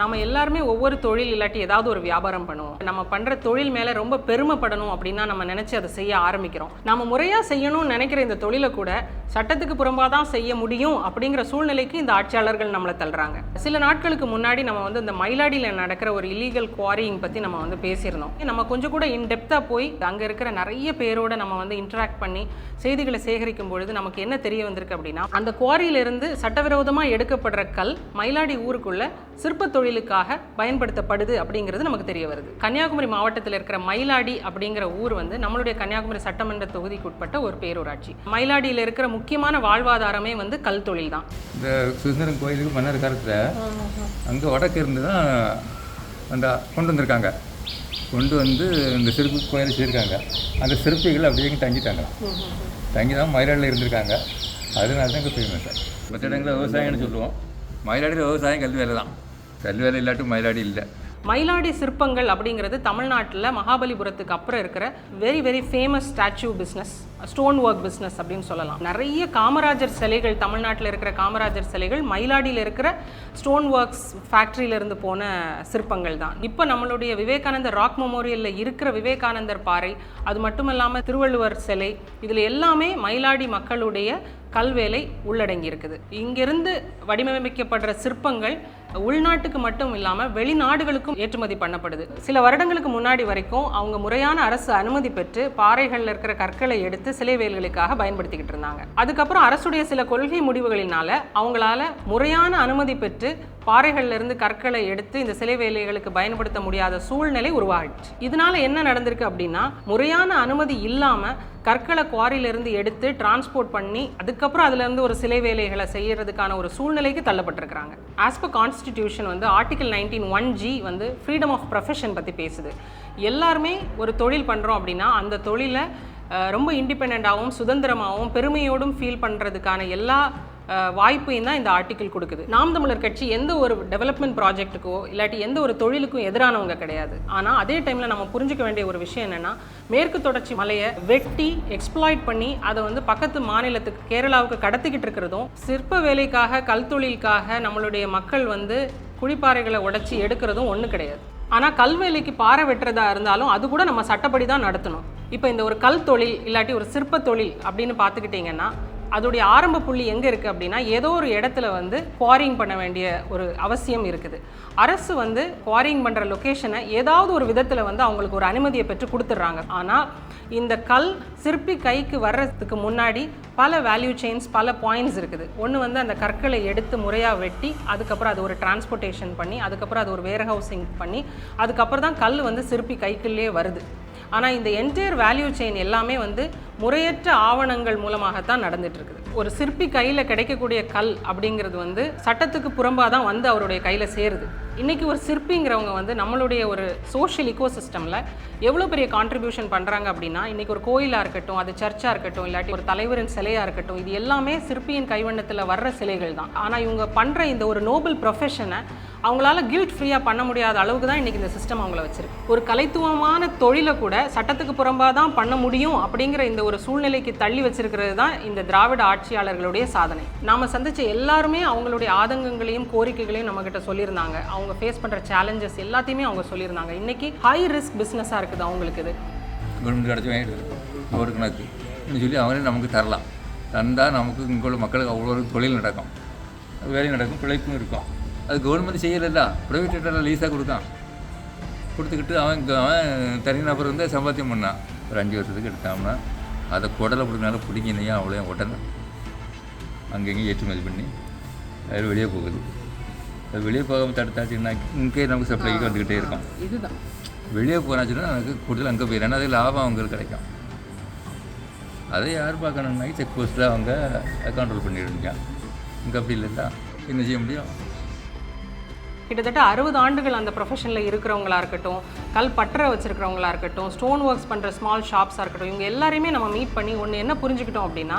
நம்ம எல்லாருமே ஒவ்வொரு தொழில் இல்லாட்டி ஏதாவது ஒரு வியாபாரம் பண்ணுவோம். நம்ம பண்ற தொழில் மேல ரொம்ப பெருமைப்படணும் அப்படின்னா நம்ம நினைச்சு அதை செய்ய ஆரம்பிக்கிறோம். நம்ம முறையா செய்யணும்னு நினைக்கிற இந்த தொழிலை கூட சட்டத்துக்கு புறம்பா தான் செய்ய முடியும் அப்படிங்கிற சூழ்நிலைக்கு இந்த ஆட்சியாளர்கள் நம்மளை தள்ளுறாங்க. சில நாட்களுக்கு முன்னாடி நம்ம வந்து இந்த மயிலாடியில் நடக்கிற ஒரு இல்லீகல் குவாரிங் பத்தி நம்ம வந்து பேசியிருந்தோம். நம்ம கொஞ்சம் கூட இன்டெப்தா போய் அங்க இருக்கிற நிறைய பேரோட நம்ம வந்து இன்டராக்ட் பண்ணி செய்திகளை சேகரிக்கும் பொழுது நமக்கு என்ன தெரிய வந்திருக்கு அப்படின்னா அந்த குவாரியிலிருந்து சட்டவிரோதமா எடுக்கப்படுற கல் மயிலாடி ஊருக்குள்ள சிற்ப தொழிலுக்காக பயன்படுத்தப்படுது அப்படிங்கிறது நமக்கு தெரிய வருது. கன்னியாகுமரி மாவட்டத்தில் இருக்கிற மயிலாடி அப்படிங்கிற ஊர் வந்து நம்மளுடைய கன்னியாகுமரி சட்டமன்ற தொகுதிக்கு உட்பட்ட ஒரு பேரூராட்சி. மயிலாடியில் இருக்கிற முக்கியமான வாழ்வாதாரமே வந்து கல் தொழில் தான். இந்த சுதந்திரம் கோயிலுக்கு மன்னர் காலத்தில் அங்கே வடக்கு இருந்து தான் அந்த கொண்டு வந்திருக்காங்க. கொண்டு வந்து இந்த சிற்பி கோயிலை செய்திருக்காங்க. அந்த சிற்பிகள் அப்படியே தங்கிட்டாங்க. தங்கி தான் மயிலாடியில் இருந்திருக்காங்க. அதனால தான் இங்கே ஃபேமஸ் மற்ற இடங்களில் விவசாயம்னு சொல்லுவோம். மயிலாடியில் விவசாயம் கல்வி வேலை தான். கல்வி இல்லாட்டும் மயிலாடி இல்லை. மயிலாடி சிற்பங்கள் அப்படிங்கிறது தமிழ்நாட்டில் மகாபலிபுரத்துக்கு அப்புறம் இருக்கிற very very famous statue business stone work business அப்படின்னு சொல்லலாம். நிறைய காமராஜர் சிலைகள் தமிழ்நாட்டில் இருக்கிற காமராஜர் சிலைகள் மயிலாடியில் இருக்கிற ஸ்டோன் ஒர்க்ஸ் ஃபேக்ட்ரியிலிருந்து போன சிற்பங்கள் தான். இப்போ நம்மளுடைய விவேகானந்தர் ராக் மெமோரியலில் இருக்கிற விவேகானந்தர் பாறை அது மட்டும் இல்லாமல் திருவள்ளுவர் சிலை இதில் எல்லாமே மயிலாடி மக்களுடைய கல்வேலை உள்ளடங்கி இருக்குது. இங்கிருந்து வடிவமைக்கப்படுற சிற்பங்கள் உள்நாட்டுக்கு மட்டும் இல்லாமல் வெளிநாடுகளுக்கும் ஏற்றுமதி பண்ணப்படுது. சில வருடங்களுக்கு முன்னாடி வரைக்கும் அவங்க முறையான அரசு அனுமதி பெற்று பாறைகளில் இருக்கிற கற்களை எடுத்து சிலை வேலைகளுக்காக பயன்படுத்திக்கிட்டு இருந்தாங்க. அதுக்கப்புறம் அரசுடைய சில கொள்கை முடிவுகளினால அவங்களால முறையான அனுமதி பெற்று பாறைகள்ல இருந்து கற்களை எடுத்து இந்த சிலை வேலைகளுக்கு பயன்படுத்த முடியாத சூழ்நிலை உருவாகிடுச்சு. இதனால என்ன நடந்திருக்கு அப்படின்னா முறையான அனுமதி இல்லாம கற்களை குவாரியிலிருந்து எடுத்து டிரான்ஸ்போர்ட் பண்ணி அதுக்கப்புறம் அதுல இருந்து ஒரு சிலை வேலைகளை செய்யறதுக்கான ஒரு சூழ்நிலைக்கு தள்ளப்பட்டிருக்கிறாங்க. ஆஸ் பர் கான்ஸ்டிடியூஷன் வந்து ஆர்டிகல் நைன்டீன் ஒன் ஜி வந்து ஃப்ரீடம் ஆஃப் ப்ரொஃபஷன் பற்றி பேசுது. எல்லாருமே ஒரு தொழில் பண்ணுறோம் அப்படின்னா அந்த தொழிலை ரொம்ப இண்டிபெண்ட்டாகவும் சுதந்திரமாகவும் பெருமையோடும் ஃபீல் பண்ணுறதுக்கான எல்லா வாய்ப்பையும் தான் இந்த ஆர்டிக்கிள் கொடுக்குது. நாம் தமிழர் கட்சி எந்த ஒரு டெவலப்மெண்ட் ப்ராஜெக்ட்டுக்கோ இல்லாட்டி எந்த ஒரு தொழிலுக்கும் எதிரானவங்க கிடையாது. ஆனால் அதே டைமில் நம்ம புரிஞ்சுக்க வேண்டிய ஒரு விஷயம் என்னென்னா மேற்கு தொடர்ச்சி மலையை வெட்டி எக்ஸ்ப்ளாய்ட் பண்ணி அதை வந்து பக்கத்து மாநிலத்துக்கு கேரளாவுக்கு கடத்திக்கிட்டு இருக்கிறதும் சிற்ப வேலைக்காக கல் தொழிலுக்காக நம்மளுடைய மக்கள் வந்து குழிப்பாறைகளை உடைச்சி எடுக்கிறதும் ஒன்றும் கிடையாது. ஆனால் கல்வேலைக்கு பாறை வெட்டுறதா இருந்தாலும் அது கூட நம்ம சட்டப்படி தான் நடத்தணும். இப்போ இந்த ஒரு கல் தொழில் இல்லாட்டி ஒரு சிற்ப தொழில் அப்படின்னு பார்த்துக்கிட்டிங்கன்னா அதோடைய ஆரம்ப புள்ளி எங்கே இருக்குது அப்படின்னா ஏதோ ஒரு இடத்துல வந்து குவாரிங் பண்ண வேண்டிய ஒரு அவசியம் இருக்குது. அரசு வந்து குவாரிங் பண்ணுற லொக்கேஷனை ஏதாவது ஒரு விதத்தில் வந்து அவங்களுக்கு ஒரு அனுமதியை பெற்று கொடுத்துட்றாங்க. ஆனால் இந்த கல் சிற்பி கைக்கு வர்றதுக்கு முன்னாடி பல வேல்யூ செயின்ஸ் பல பாயிண்ட்ஸ் இருக்குது. ஒன்று வந்து அந்த கற்களை எடுத்து முறையாக வெட்டி அதுக்கப்புறம் அது ஒரு டிரான்ஸ்போர்ட்டேஷன் பண்ணி அதுக்கப்புறம் அது ஒரு வேர் ஹவுசிங் பண்ணி அதுக்கப்புறம் தான் கல் வந்து சிற்பி கைக்குள்ளே வருது. ஆனால் இந்த என்டையர் வேல்யூ செயின் எல்லாமே வந்து முறையற்ற ஆவணங்கள் மூலமாகத்தான் நடந்துட்டு இருக்குது ஒரு சிற்பி கையில் கிடைக்கக்கூடிய கல் அப்படிங்கிறது வந்து சட்டத்துக்கு புறம்பாக தான் வந்து அவருடைய கையில் சேருது. இன்னைக்கு ஒரு சிற்பிங்கிறவங்க வந்து நம்மளுடைய ஒரு சோஷியல் இக்கோசிஸ்டமில் எவ்வளோ பெரிய கான்ட்ரிபியூஷன் பண்ணுறாங்க அப்படின்னா இன்றைக்கி ஒரு கோயிலாக இருக்கட்டும் அது சர்ச்சாக இருக்கட்டும் இல்லாட்டி ஒரு தலைவரின் சிலையாக இருக்கட்டும் இது எல்லாமே சிற்பியின் கைவண்ணத்தில் வர்ற சிலைகள் தான். ஆனால் இவங்க பண்ணுற இந்த ஒரு நோபல் ப்ரொஃபஷனை அவங்களால கில்ட் ஃப்ரீயாக பண்ண முடியாத அளவுக்கு தான் இன்றைக்கி இந்த சிஸ்டம் அவங்கள வச்சிருக்கு. ஒரு கலைத்துவமான தொழிலை கூட சட்டத்துக்கு புறம்பாக தான் பண்ண முடியும் அப்படிங்கிற இந்த ஒரு சூழ்நிலைக்கு தள்ளி வச்சிருக்கிறது தான் இந்த திராவிட ஆட்சியாளர்களுடைய சாதனை. நாம சந்திச்ச எல்லாருமே அவங்களுடைய ஆதங்கங்களையும் கோரிக்கைகளையும் நம்மக்கிட்ட சொல்லியிருந்தாங்க. அவங்க ஃபேஸ் பண்ணுற சேலஞ்சஸ் எல்லாத்தையுமே அவங்க சொல்லியிருந்தாங்க. இன்றைக்கி ஹை ரிஸ்க் பிஸ்னஸாக இருக்குது அவங்களுக்கு இது. கவர்மெண்ட் கிடச்சி வாங்கிட்டு ஒரு கணக்கு. சொல்லி அவங்களே நமக்கு தரலாம். தந்தால் நமக்கு இங்கே உள்ள மக்களுக்கு அவ்வளோ ஒரு தொழில் நடக்கும். வேலை நடக்கும் பிழைப்பும் இருக்கும். அது கவர்மெண்ட் செய்யலைல்ல ப்ரைவேட் லீஸாக கொடுத்தான். கொடுத்துக்கிட்டு அவன் இங்க அவன் தனிநபர் வந்து சம்பாத்தியம் பண்ணான் ஒரு அஞ்சு வருஷத்துக்கு எடுத்தான்னா அதை குடலை பிடிக்கனால பிடிக்கினையா அவ்வளோ உடனே. அங்கங்கே ஏற்றுமதி பண்ணி அது வெளியே போகுது. அது வெளியே போகாமல் தடுத்தாச்சுன்னா இங்கே நமக்கு சப்ளைக்கு வந்துக்கிட்டே இருக்கும். இதுதான். வெளியே போனாச்சுன்னா எனக்கு கூடுதல் அங்கே போயிடும். ஏன்னா அது லாபம் அவங்களுக்கு கிடைக்கும். அதை யார் பார்க்கணும்னா செக் போஸ்ட்டில் அவங்க கண்ட்ரோல் பண்ணிடுங்க இங்கே அப்படி இல்லைல்ல என்ன செய்ய முடியும்? கிட்டத்தட்ட அறுபது ஆண்டுகள் அந்த ப்ரொஃபஷனில் இருக்கிறவங்களா இருக்கட்டும் கல் பற்ற வச்சுருக்கிறவங்களா இருக்கட்டும் ஸ்டோன் ஒர்க்ஸ் பண்ணுற ஸ்மால் ஷாப்ஸாக இருக்கட்டும் இவங்க எல்லாரையுமே நம்ம மீட் பண்ணி ஒன்று என்ன புரிஞ்சுக்கிட்டோம் அப்படின்னா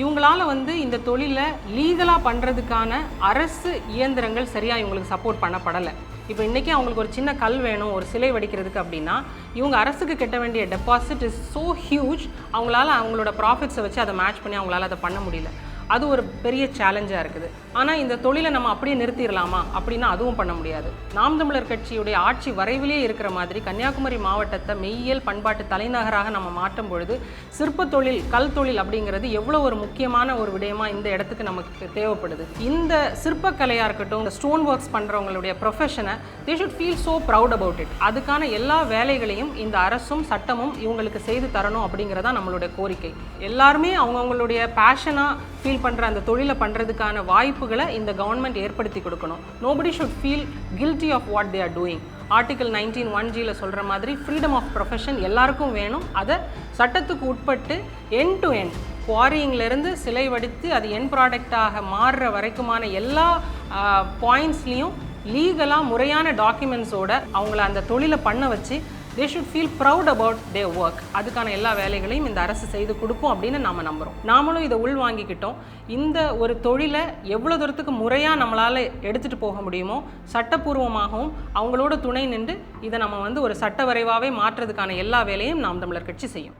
இவங்களால வந்து இந்த தொழிலை லீகலாக பண்ணுறதுக்கான அரசு இயந்திரங்கள் சரியாக இவங்களுக்கு சப்போர்ட் பண்ணப்படலை. இப்போ இன்றைக்கி அவங்களுக்கு ஒரு சின்ன கல் வேணும் ஒரு சிலை வடிக்கிறதுக்கு அப்படின்னா இவங்க அரசுக்கு கட்ட வேண்டிய டெபாசிட் இஸ் ஸோ ஹியூஜ் அவங்களால அவங்களோட ப்ராஃபிட்ஸை வச்சு அதை மேட்ச் பண்ணி அவங்களால அதை பண்ண முடியல. அது ஒரு பெரிய சேலஞ்சாக இருக்குது. ஆனால் இந்த தொழிலை நம்ம அப்படியே நிறுத்திடலாமா அப்படின்னா அதுவும் பண்ண முடியாது. நாம் தமிழர் கட்சியுடைய ஆட்சி வரைவிலே இருக்கிற மாதிரி கன்னியாகுமரி மாவட்டத்தை மெய்யியல் பண்பாட்டு தலைநகராக நம்ம மாற்றும் பொழுது சிற்ப தொழில் கல் தொழில் அப்படிங்கிறது எவ்வளோ ஒரு முக்கியமான ஒரு விடயமா இந்த இடத்துக்கு நமக்கு தேவைப்படுது. இந்த சிற்பக்கலையாக இருக்கட்டும் இந்த ஸ்டோன் ஒர்க்ஸ் பண்ணுறவங்களுடைய ப்ரொஃபஷனை they should feel so proud about it அதுக்கான எல்லா வேலைகளையும் இந்த அரசும் சட்டமும் இவங்களுக்கு செய்து தரணும் அப்படிங்கிறதா நம்மளுடைய கோரிக்கை. எல்லாருமே அவங்கவுங்களுடைய பேஷனாக ஃபீல் பண்ணுற அந்த தொழிலை பண்ணுறதுக்கான வாய்ப்புகளை இந்த கவர்மெண்ட் ஏற்படுத்தி கொடுக்கணும். Nobody should feel guilty of what they are doing article nineteen one ஜியில் சொல்கிற மாதிரி ஃப்ரீடம் ஆஃப் ப்ரொஃபஷன் எல்லாருக்கும் வேணும். அதை சட்டத்துக்கு உட்பட்டு எண்ட் டு என் குவாரியிங்லேருந்து சிலை வடித்து அது என் ப்ராடக்டாக மாறுற வரைக்குமான எல்லா பாயிண்ட்ஸ்லேயும் லீகலாக முறையான டாக்குமெண்ட்ஸோட அவங்கள அந்த தொழிலை பண்ண வச்சு they should feel proud about they work அதுக்கான எல்லா வேலைகளையும் இந்த அரசு செய்து கொடுப்போம் அப்படின்னு நாம் நம்புகிறோம் நாமளும் இதை உள் வாங்கிக்கிட்டோம். இந்த ஒரு தொழிலை எவ்வளோ தூரத்துக்கு முறையாக நம்மளால் எடுத்துகிட்டு போக முடியுமோ சட்டப்பூர்வமாகவும் அவங்களோட துணை நின்று இதை நம்ம வந்து ஒரு சட்ட வரைவாகவே மாற்றுறதுக்கான எல்லா வேலையும் நாம் தமிழர் கட்சி செய்யும்.